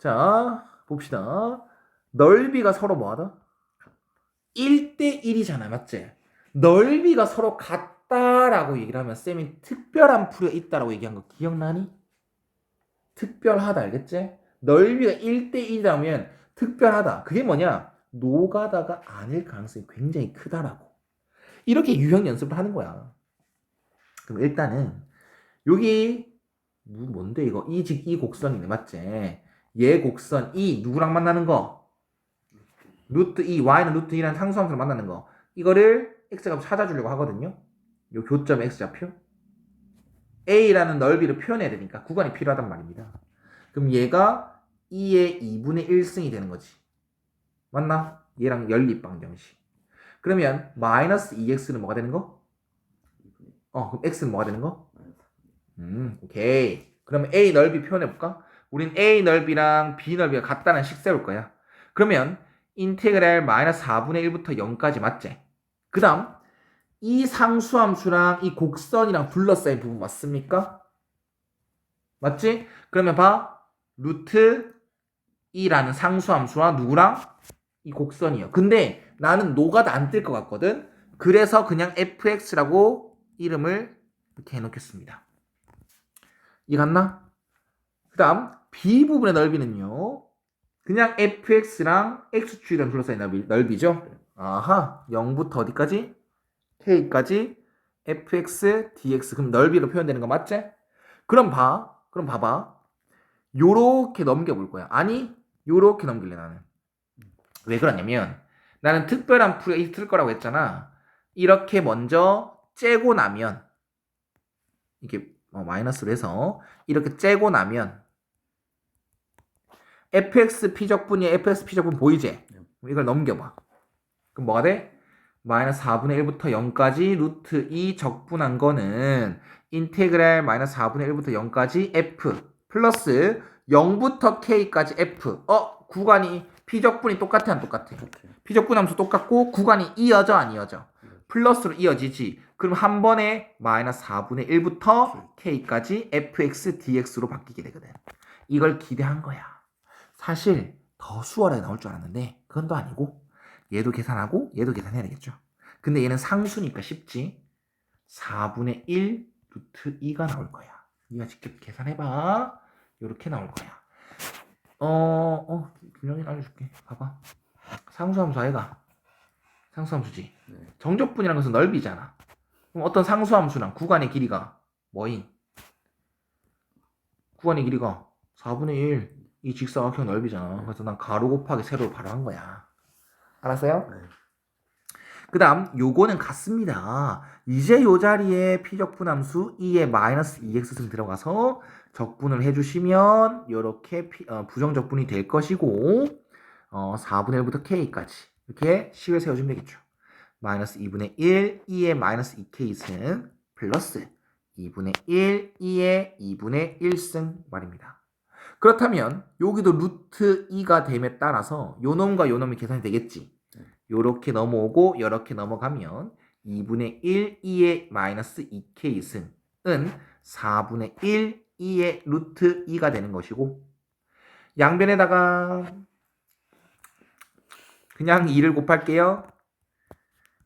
자, 봅시다. 넓이가 서로 뭐하다? 1대 1이잖아, 맞지? 넓이가 서로 같다라고 얘기를 하면 쌤이 특별한 풀이가 있다라고 얘기한 거 기억나니? 특별하다, 알겠지? 넓이가 1대 1이라면 특별하다. 그게 뭐냐? 노가다가 아닐 가능성이 굉장히 크다라고. 이렇게 유형 연습을 하는 거야. 그럼 일단은 여기 뭐- 뭔데 이거 이 직 이 곡선이네 맞지? 얘 곡선 이 누구랑 만나는 거? 루트 2 y는 루트 2라는 상수함수로 만나는 거 이거를 x값 찾아주려고 하거든요. 요 교점 x좌표 a라는 넓이를 표현해야 되니까 구간이 필요하단 말입니다. 그럼 얘가 2의 2분의 1승이 되는 거지. 맞나? 얘랑 연립방정식. 그러면 마이너스 2x는 뭐가 되는 거? 어, 그럼 x는 뭐가 되는 거? 음, 오케이. 그러면 A 넓이 표현해볼까? 우린 A 넓이랑 B 넓이가 같다는 식 세울 거야. 그러면 인테그랄 마이너스 4분의 1부터 0까지 맞지? 그 다음 이 상수함수랑 이 곡선이랑 둘러싸인 부분 맞습니까? 맞지? 그러면 봐. 루트 2라는 상수함수와 누구랑? 이 곡선이요. 근데 나는 노가다 안 뜰 것 같거든. 그래서 그냥 fx라고 이름을 이렇게 해놓겠습니다. 이해갔나? 그 다음 B 부분의 넓이는요. 그냥 fx랑 x축이랑 둘러싸인 넓이, 넓이죠. 아하 0부터 어디까지? k까지 fx dx 그럼 넓이로 표현되는 거 맞지? 그럼 봐. 그럼 봐봐. 요렇게 넘겨볼 거야. 아니 요렇게 넘길래 나는. 왜 그러냐면 나는 특별한 풀이 있을 거라고 했잖아. 이렇게 먼저 째고 나면 이게 어, 마이너스로 해서 이렇게 째고 나면 fx 피적분이 fx 피적분 보이지? 그럼 이걸 넘겨봐. 그럼 뭐가 돼? 마이너스 4분의 1부터 0까지 루트 2 적분한 거는 인테그랄 마이너스 4분의 1부터 0까지 f 플러스 0부터 k까지 f 어? 구간이 피적분이 똑같아 안 똑같아? 피적분 함수 똑같고 구간이 이어져 안 이어져? 플러스로 이어지지. 그럼 한 번에 마이너스 4분의 1부터 k까지 fx dx로 바뀌게 되거든. 이걸 기대한 거야. 사실 더 수월하게 나올 줄 알았는데 그건 또 아니고 얘도 계산하고 얘도 계산해야 되겠죠. 근데 얘는 상수니까 쉽지. 4분의 1 루트 2가 나올 거야. 네가 직접 계산해봐. 이렇게 나올 거야. 어, 어, 분명히 알려줄게. 봐봐. 상수함수 아이가? 상수함수지. 네. 정적분이라는 것은 넓이잖아. 그럼 어떤 상수함수랑 구간의 길이가 뭐인? 구간의 길이가 4분의 1. 이 직사각형 넓이잖아. 그래서 난 가로 곱하기 세로로 바로 한 거야. 알았어요? 네. 그 다음 요거는 같습니다. 이제 요 자리에 피적분함수 2의 마이너스 2x승 들어가서 적분을 해주시면 이렇게 부정적분이 될 것이고 어, 4분의 1부터 k까지 이렇게 식을 세워주면 되겠죠. 마이너스 2분의 1, 2의 마이너스 2k승 플러스 2분의 1, 2의 2분의 1승 말입니다. 그렇다면 여기도 루트 2가 됨에 따라서 요 놈과 요 놈이 계산이 되겠지. 요렇게 넘어오고 요렇게 넘어가면 2분의 1, 2의 마이너스 2k승은 4분의 1, 2의 루트 2가 되는 것이고 양변에다가 그냥 2를 곱할게요.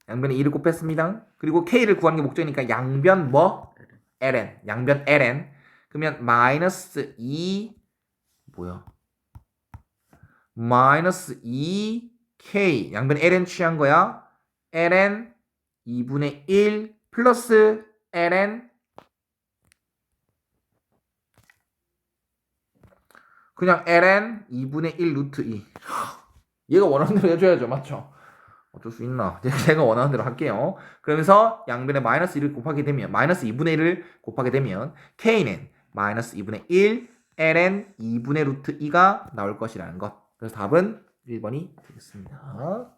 양변에 2를 곱했습니다. 그리고 k를 구하는 게 목적이니까 양변 뭐? ln. 양변 ln. 그러면 마이너스 2 뭐야? 마이너스 2k 양변 ln 취한 거야. ln 2분의 1 플러스 ln 그냥 ln 2분의 1 루트 2 얘가 원하는 대로 해줘야죠 맞죠? 어쩔 수 있나 제가 원하는 대로 할게요 그러면서 양변에 마이너스 1을 곱하게 되면 마이너스 2분의 1을 곱하게 되면 k는 마이너스 2분의 1 ln 2분의 루트 2가 나올 것이라는 것. 그래서 답은 1번이 되겠습니다